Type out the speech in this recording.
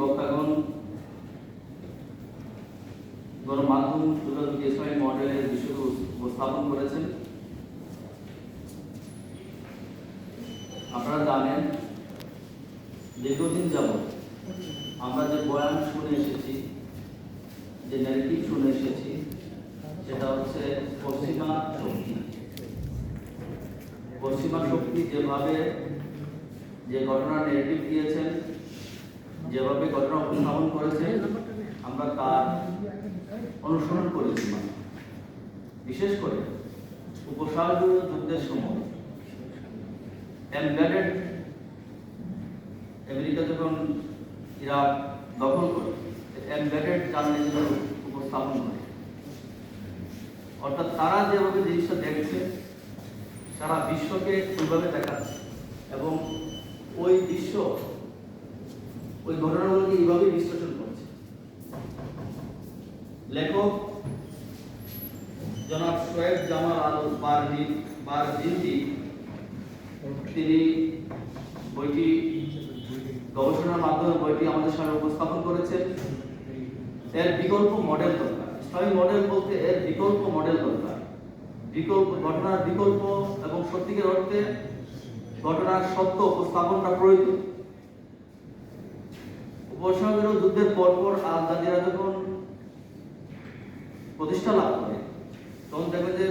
বক্তাগণ গণমাধ্যম যোগাযোগ ইসলামী মডেলের বিষয়গুলো উপস্থাপন করেছেন। আপনারা জানেন, দীর্ঘদিন যাবৎ আমরা যে বয়ান শুনে এসেছি, যে ন্যারেটিভ শুনে এসেছি, সেটা হচ্ছে পশ্চিমা শক্তি। পশ্চিমা শক্তি যেভাবে যে ঘটনা নেগেটিভ দিয়েছেন যেভাবে ঘটনা উপস্থাপন করেছে, আমরা তার অনুসরণ করেছি। বিশেষ করে উপসাগরীয় যুদ্ধের সময়। এমবেডেড আমেরিকা যখন ইরাক দখল করে এমবেডেড জার্নালিজম উপস্থাপন করে। অর্থাৎ তারা যেভাবে জিনিসটা দেখছে, সারা বিশ্বকে ওইভাবে দেখাচ্ছে। এবং ওই দৃশ্য ওই ঘটনাগুলোকে এইভাবে বিশ্লেষণ করছে। লেখক জনাব শোয়েব জামাল আল বারজি বারজিন্দি তিনি বইটি গবেষণার মাধ্যমে বইটি আমাদের সামনে উপস্থাপন করেছেন। এর বিকল্প মডেল দরকার। ইসলামী মডেল বলতে এর বিকল্প মডেল দরকার। বিকল্প, ঘটনার বিকল্প এবং সত্যিকার অর্থে ঘটনার সত্য উপস্থাপনটা প্রয়োজন। উপসাগরীয় যুদ্ধের পর আল জাজিরা যখন প্রতিষ্ঠা লাভ করে তখন দেখবে যে